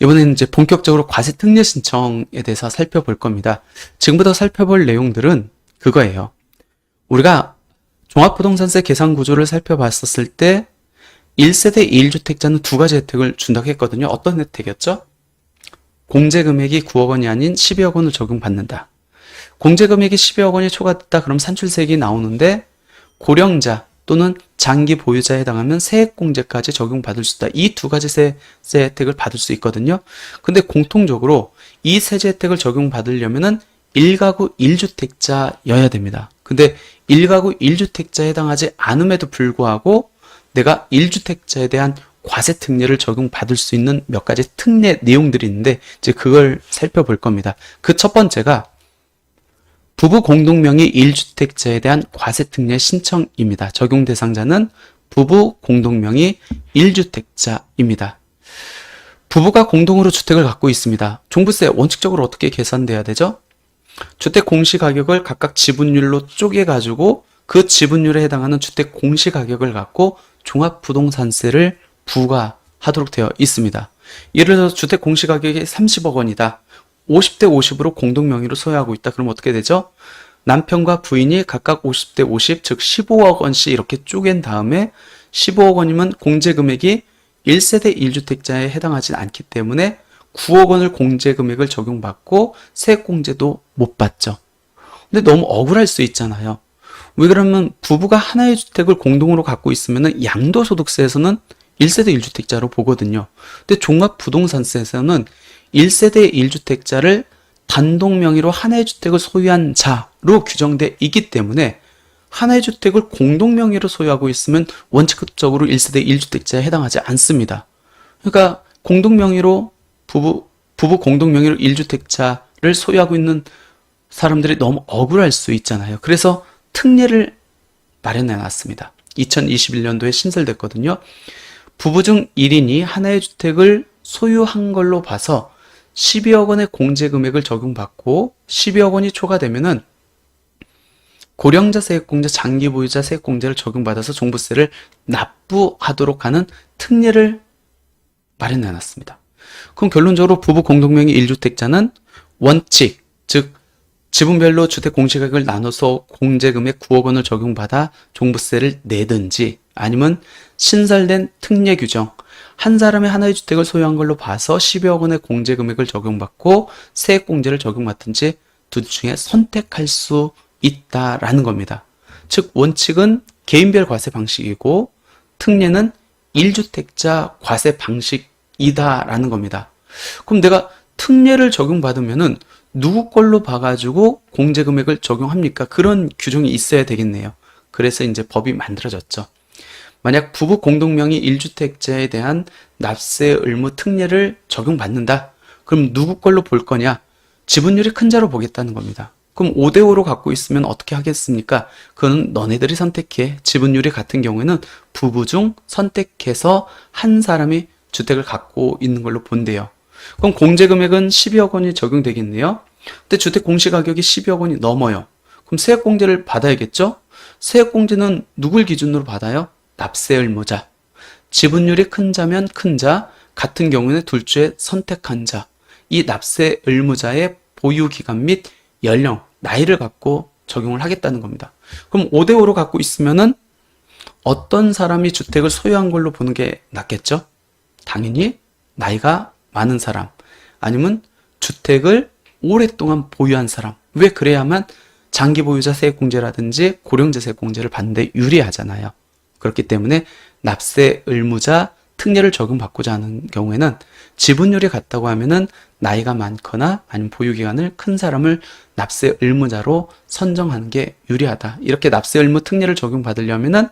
이제 본격적으로 과세 특례 신청에 대해서 살펴볼 겁니다. 지금부터 살펴볼 내용들은 그거예요. 우리가 종합부동산세 계산 구조를 살펴봤었을 때 1세대 1주택자는 두 가지 혜택을 준다고 했거든요. 어떤 혜택이었죠? 공제 금액이 9억 원이 아닌 12억 원을 적용받는다. 공제 금액이 12억 원이 초과됐다. 그럼 산출세액이 나오는데 고령자 또는 장기 보유자에 해당하면 세액공제까지 적용받을 수 있다. 이 두 가지 세, 세 혜택을 받을 수 있거든요. 근데 공통적으로 이 세제 혜택을 적용받으려면은 1가구 1주택자여야 됩니다. 근데 1가구 1주택자에 해당하지 않음에도 불구하고 내가 1주택자에 대한 과세 특례를 적용받을 수 있는 몇 가지 특례 내용들이 있는데 이제 그걸 살펴볼 겁니다. 그 첫 번째가 부부 공동명의 1주택자에 대한 과세 특례 신청입니다. 적용 대상자는 부부 공동명의 1주택자입니다. 부부가 공동으로 주택을 갖고 있습니다. 종부세 원칙적으로 어떻게 계산돼야 되죠? 주택 공시가격을 각각 지분율로 쪼개가지고 그 지분율에 해당하는 주택 공시가격을 갖고 종합부동산세를 부과하도록 되어 있습니다. 예를 들어서 주택 공시가격이 30억 원이다. 50대 50으로 공동 명의로 소유하고 있다. 그럼 어떻게 되죠? 남편과 부인이 각각 50대 50, 즉 15억 원씩 이렇게 쪼갠 다음에 15억 원이면 공제 금액이 1세대 1주택자에 해당하지 않기 때문에 9억 원을 공제 금액을 적용받고 세액공제도 못 받죠. 근데 너무 억울할 수 있잖아요. 왜 그러면 부부가 하나의 주택을 공동으로 갖고 있으면 양도소득세에서는 1세대 1주택자로 보거든요. 근데 종합부동산세에서는 1세대 1주택자를 단독 명의로 하나의 주택을 소유한 자로 규정돼 있기 때문에 하나의 주택을 공동 명의로 소유하고 있으면 원칙적으로 1세대 1주택자에 해당하지 않습니다. 그러니까 공동 명의로 부부 부부 공동 명의로 1주택자를 소유하고 있는 사람들이 너무 억울할 수 있잖아요. 그래서 특례를 마련해 놨습니다. 2021년도에 신설됐거든요. 부부 중 1인이 하나의 주택을 소유한 걸로 봐서 12억 원의 공제 금액을 적용받고 12억 원이 초과되면은 고령자 세액공제, 장기 보유자 세액공제를 적용받아서 종부세를 납부하도록 하는 특례를 마련해 놨습니다. 그럼 결론적으로 부부 공동명의 1주택자는 원칙, 즉 지분별로 주택 공시가격을 나눠서 공제금액 9억 원을 적용받아 종부세를 내든지 아니면 신설된 특례 규정 한 사람이 하나의 주택을 소유한 걸로 봐서 10여 원의 공제 금액을 적용받고 세액 공제를 적용받든지 둘 중에 선택할 수 있다라는 겁니다. 즉 원칙은 개인별 과세 방식이고 특례는 1주택자 과세 방식이다라는 겁니다. 그럼 내가 특례를 적용받으면은 누구 걸로 봐가지고 공제 금액을 적용합니까? 그런 규정이 있어야 되겠네요. 그래서 이제 법이 만들어졌죠. 만약 부부 공동명의 1주택자에 대한 납세 의무 특례를 적용받는다. 그럼 누구 걸로 볼 거냐? 지분율이 큰 자로 보겠다는 겁니다. 그럼 5대5로 갖고 있으면 어떻게 하겠습니까? 그건 너네들이 선택해. 지분율이 같은 경우에는 부부 중 선택해서 한 사람이 주택을 갖고 있는 걸로 본대요. 그럼 공제 금액은 12억 원이 적용되겠네요. 근데 주택 공시 가격이 12억 원이 넘어요. 그럼 세액 공제를 받아야겠죠? 세액 공제는 누굴 기준으로 받아요? 납세 의무자. 지분율이 큰 자면 큰 자, 같은 경우는 둘 중에 선택한 자. 이 납세 의무자의 보유 기간 및 연령, 나이를 갖고 적용을 하겠다는 겁니다. 그럼 5대5로 갖고 있으면은 어떤 사람이 주택을 소유한 걸로 보는 게 낫겠죠? 당연히 나이가 많은 사람, 아니면 주택을 오랫동안 보유한 사람. 왜 그래야만 장기 보유자 세액공제라든지 고령자 세액공제를 받는데 유리하잖아요. 그렇기 때문에 납세 의무자 특례를 적용받고자 하는 경우에는 지분율이 같다고 하면은 나이가 많거나 아니면 보유기간을 큰 사람을 납세 의무자로 선정하는 게 유리하다. 이렇게 납세 의무 특례를 적용받으려면은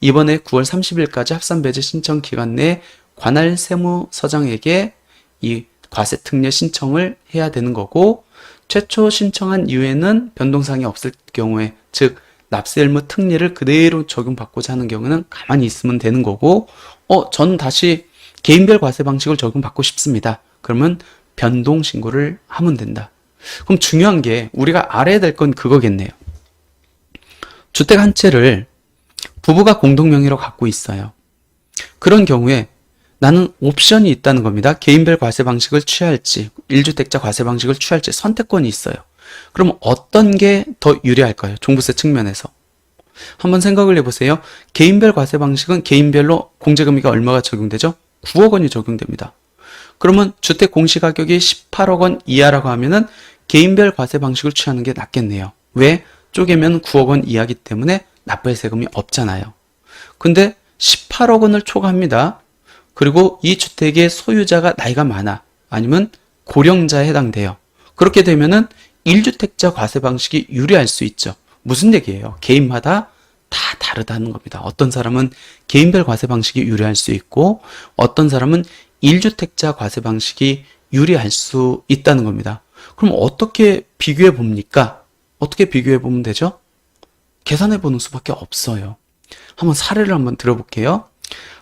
이번에 9월 30일까지 합산 배제 신청 기간 내에 관할 세무서장에게 이 과세 특례 신청을 해야 되는 거고 최초 신청한 이후에는 변동사항이 없을 경우에 즉 납세 의무 특례를 그대로 적용받고자 하는 경우는 가만히 있으면 되는 거고 어, 전 다시 개인별 과세 방식을 적용받고 싶습니다. 그러면 변동 신고를 하면 된다. 그럼 중요한 게 우리가 알아야 될 건 그거겠네요. 주택 한 채를 부부가 공동 명의로 갖고 있어요. 그런 경우에 나는 옵션이 있다는 겁니다. 개인별 과세 방식을 취할지, 1주택자 과세 방식을 취할지 선택권이 있어요. 그럼 어떤 게 더 유리할까요? 종부세 측면에서. 한번 생각을 해보세요. 개인별 과세 방식은 개인별로 공제금리가 얼마가 적용되죠? 9억 원이 적용됩니다. 그러면 주택 공시가격이 18억 원 이하라고 하면은 개인별 과세 방식을 취하는 게 낫겠네요. 왜? 쪼개면 9억 원 이하기 때문에 납부할 세금이 없잖아요. 근데 18억 원을 초과합니다. 그리고 이 주택의 소유자가 나이가 많아. 아니면 고령자에 해당돼요. 그렇게 되면은 1주택자 과세 방식이 유리할 수 있죠. 무슨 얘기예요? 개인마다 다 다르다는 겁니다. 어떤 사람은 개인별 과세 방식이 유리할 수 있고 어떤 사람은 1주택자 과세 방식이 유리할 수 있다는 겁니다. 그럼 어떻게 비교해 봅니까? 어떻게 비교해 보면 되죠? 계산해 보는 수밖에 없어요. 한번 사례를 한번 들어볼게요.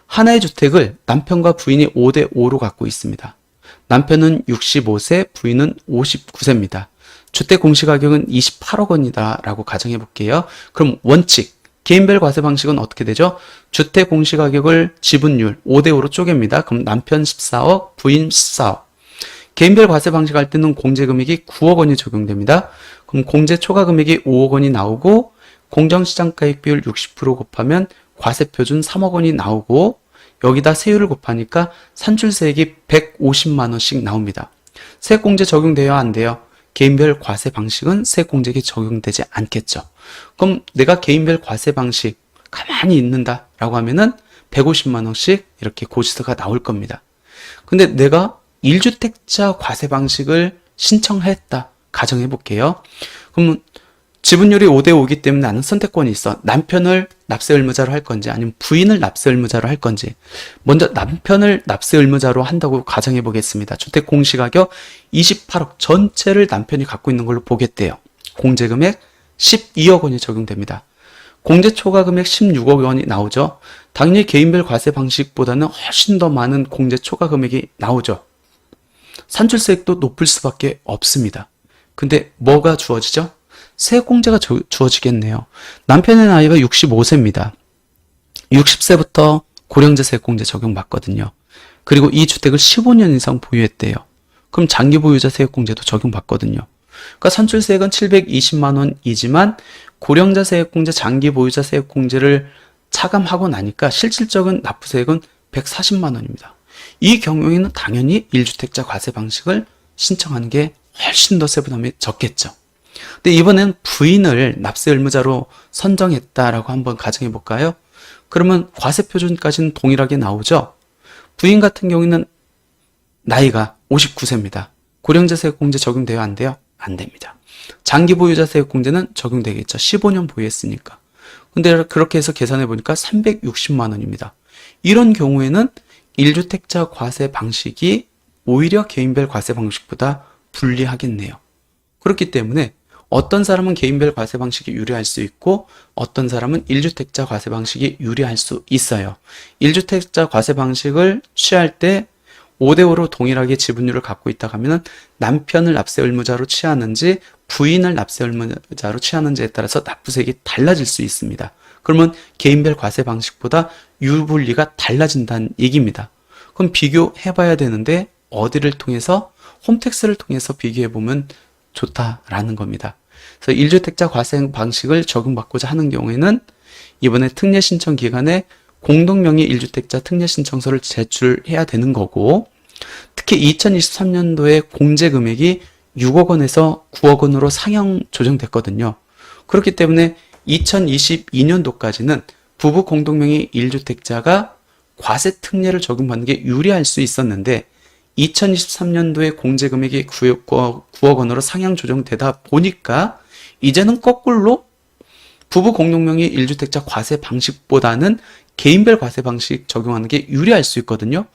하나의 주택을 남편과 부인이 5대 5로 갖고 있습니다. 남편은 65세, 부인은 59세입니다. 주택 공시가격은 28억 원이다라고 가정해 볼게요. 그럼 원칙 개인별 과세 방식은 어떻게 되죠? 주택 공시가격을 지분율 5대 5로 쪼갭니다. 그럼 남편 14억, 부인 14억. 개인별 과세 방식 할 때는 공제 금액이 9억 원이 적용됩니다. 그럼 공제 초과 금액이 5억 원이 나오고 공정시장가액 비율 60% 곱하면 과세 표준 3억 원이 나오고 여기다 세율을 곱하니까 산출세액이 150만 원씩 나옵니다. 세액공제? 안 돼요? 개인별 과세 방식은 세액공제액이 적용되지 않겠죠. 그럼 내가 개인별 과세 방식 가만히 있는다 라고 하면은 150만 원씩 이렇게 고지서가 나올 겁니다. 근데 내가 1주택자 과세 방식을 신청했다. 가정해 볼게요. 그러면 지분율이 5대 5이기 때문에 나는 선택권이 있어. 남편을 납세 의무자로 할 건지 아니면 부인을 납세 의무자로 할 건지. 먼저 남편을 납세 의무자로 한다고 가정해 보겠습니다. 주택 공시가격 28억 전체를 남편이 갖고 있는 걸로 보겠대요. 공제금액 12억 원이 적용됩니다. 공제 초과 금액 16억 원이 나오죠. 당연히 개인별 과세 방식보다는 훨씬 더 많은 공제 초과 금액이 나오죠. 산출세액도 높을 수밖에 없습니다. 근데 뭐가 주어지죠? 세액공제가 주, 주어지겠네요. 남편의 나이가 65세입니다. 60세부터 고령자 세액공제 적용 받거든요. 그리고 이 주택을 15년 이상 보유했대요. 그럼 장기 보유자 세액공제도 적용받거든요. 그러니까 산출세액은 720만 원이지만 고령자 세액공제, 장기 보유자 세액공제를 차감하고 나니까 실질적인 납부세액은 140만 원입니다. 이 경우에는 당연히 1주택자 과세 방식을 신청하는 게 훨씬 더 세부담이 적겠죠. 근데 이번엔 부인을 납세 의무자로 선정했다라고 한번 가정해 볼까요? 그러면 과세 표준까지는 동일하게 나오죠. 부인 같은 경우에는 나이가 59세입니다. 고령자 세액공제 적용돼요? 안 돼요? 안 됩니다. 장기 보유자 세액공제는 적용되겠죠. 15년 보유했으니까. 근데 그렇게 해서 계산해 보니까 360만 원입니다. 이런 경우에는 1주택자 과세 방식이 오히려 개인별 과세 방식보다 불리하겠네요. 그렇기 때문에 어떤 사람은 개인별 과세 방식이 유리할 수 있고 어떤 사람은 1주택자 과세 방식이 유리할 수 있어요. 1주택자 과세 방식을 취할 때 5대5로 동일하게 지분율을 갖고 있다 하면은 남편을 납세 의무자로 취하는지 부인을 납세 의무자로 취하는지에 따라서 납부세액이 달라질 수 있습니다. 그러면 개인별 과세 방식보다 유불리가 달라진다는 얘기입니다. 그럼 비교해 봐야 되는데 어디를 통해서 홈택스를 통해서 비교해 보면 좋다라는 겁니다. 그래서 1주택자 과세 방식을 적용받고자 하는 경우에는 이번에 특례 신청 기간에 공동명의 1주택자 특례 신청서를 제출해야 되는 거고 특히 2023년도에 공제 금액이 6억 원에서 9억 원으로 상향 조정됐거든요. 그렇기 때문에 2022년도까지는 부부 공동명의 1주택자가 과세 특례를 적용받는 게 유리할 수 있었는데 2023년도에 공제 금액이 9억, 9억 원으로 상향 조정되다 보니까 이제는 거꾸로 부부 공동명의 1주택자 과세 방식보다는 개인별 과세 방식 적용하는 게 유리할 수 있거든요.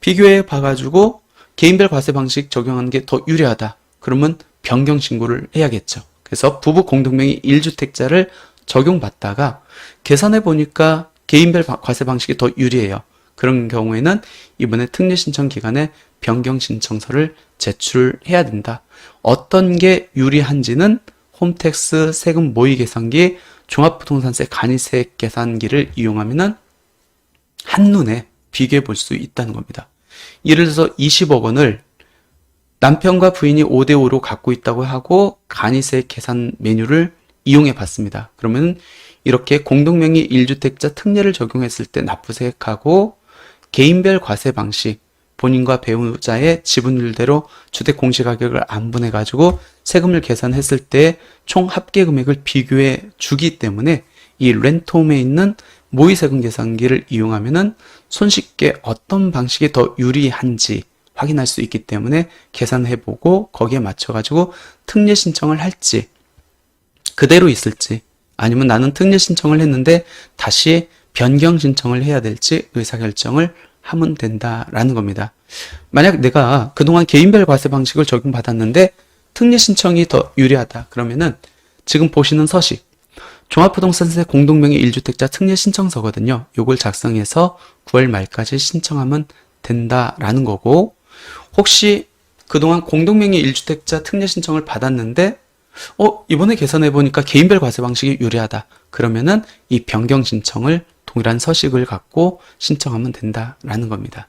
비교해 봐가지고 개인별 과세 방식 적용하는 게 더 유리하다. 그러면 변경 신고를 해야겠죠. 그래서 부부 공동명의 1주택자를 적용받다가 계산해 보니까 개인별 과세 방식이 더 유리해요. 그런 경우에는 이번에 특례 신청 기간에 변경 신청서를 제출해야 된다. 어떤 게 유리한지는 홈택스 세금 모의 계산기 종합부동산세 간이세액 계산기를 이용하면은 한눈에 비교해 볼 수 있다는 겁니다. 예를 들어서 20억 원을 남편과 부인이 5대5로 갖고 있다고 하고 간이세 계산 메뉴를 이용해 봤습니다. 그러면 이렇게 공동명의 1주택자 특례를 적용했을 때 납부세액하고 개인별 과세 방식, 본인과 배우자의 지분율대로 주택 공시가격을 안분해 가지고 세금을 계산했을 때 총 합계 금액을 비교해 주기 때문에 이 렌톰에 있는 모의세금 계산기를 이용하면은 손쉽게 어떤 방식이 더 유리한지 확인할 수 있기 때문에 계산해보고 거기에 맞춰가지고 특례 신청을 할지 그대로 있을지 아니면 나는 특례 신청을 했는데 다시 변경 신청을 해야 될지 의사결정을 하면 된다라는 겁니다. 만약 내가 그동안 개인별 과세 방식을 적용받았는데 특례 신청이 더 유리하다 그러면은 지금 보시는 서식 종합부동산세 공동명의 1주택자 특례 신청서거든요. 요걸 작성해서 9월 말까지 신청하면 된다라는 거고 혹시 그동안 공동명의 1주택자 특례 신청을 받았는데 어 이번에 계산해 보니까 개인별 과세 방식이 유리하다. 그러면은 이 변경 신청을 동일한 서식을 갖고 신청하면 된다라는 겁니다.